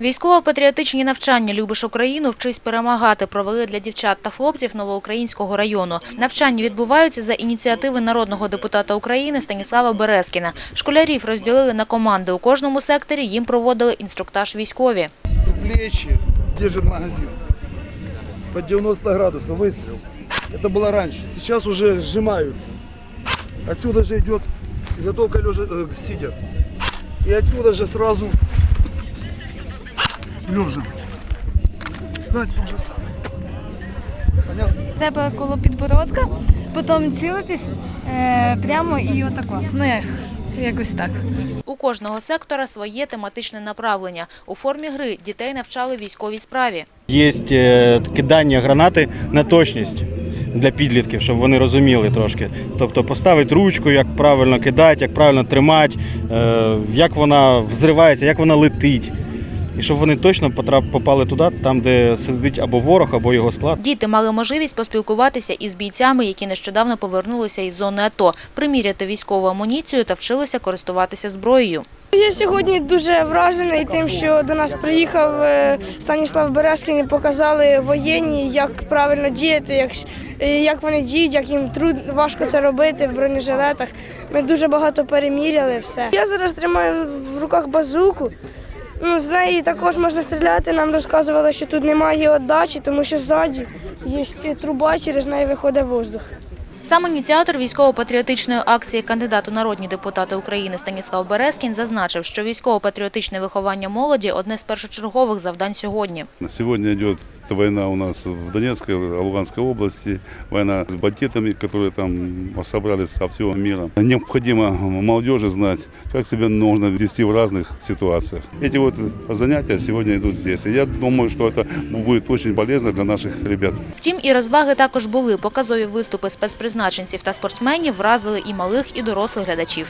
Військово-патріотичні навчання «Любиш Україну, вчись перемагати» провели для дівчат та хлопців Новоукраїнського району. Навчання відбуваються за ініціативи народного депутата України Станіслава Березкіна. Школярів розділили на команди. У кожному секторі їм проводили інструктаж військові. плечи, держит магазин. Под 90 градусов выстрел. Это было раньше. Сейчас уже сжимаются. Отсюда же идет затока лежа, э, сидя. И отсюда же сразу лежа. Снать то же самое. Понятно? Тебе коло підбородка, потім цілитись е, прямо і отако. Ну як, якось так. У кожного сектора своє тематичне направлення. У формі гри дітей навчали військовій справі. Є е, кидання гранати на точність для підлітків, щоб вони розуміли трошки. Тобто поставити ручку, як правильно кидати, як правильно тримати, е, як вона взривається, як вона летить. І щоб вони точно попали туди, там, де сидить або ворог, або його склад. Діти мали можливість поспілкуватися із бійцями, які нещодавно повернулися із зони АТО, приміряти військову амуніцію та вчилися користуватися зброєю. Я сьогодні дуже вражений тим, що до нас приїхав е, Станіслав Березкін і показали воєнні, як правильно діяти, як, е, як вони діють, як їм труд, важко це робити в бронежилетах. Ми дуже багато переміряли все. Я зараз тримаю в руках базуку. Ну, з неї також можна стріляти. Нам розказували, що тут немає віддачі, тому що ззаді є труба, через неї виходить воздух. Сам ініціатор військово-патріотичної акції кандидат у народні депутати України Станіслав Березкін зазначив, що військово-патріотичне виховання молоді одне з першочергових завдань сьогодні. Сегодня идет война у нас в Донецкой, Луганской области, война с бандитами, которые там собрались со всего мира. Необходимо молодежи знать, как себя нужно вести в разных ситуациях. Эти вот занятия сегодня идут здесь. И я думаю, что это будет очень полезно для наших ребят. Втім, і розваги також були. Показові виступи спецпризначенців та спортсменів вразили і малих, і дорослих глядачів.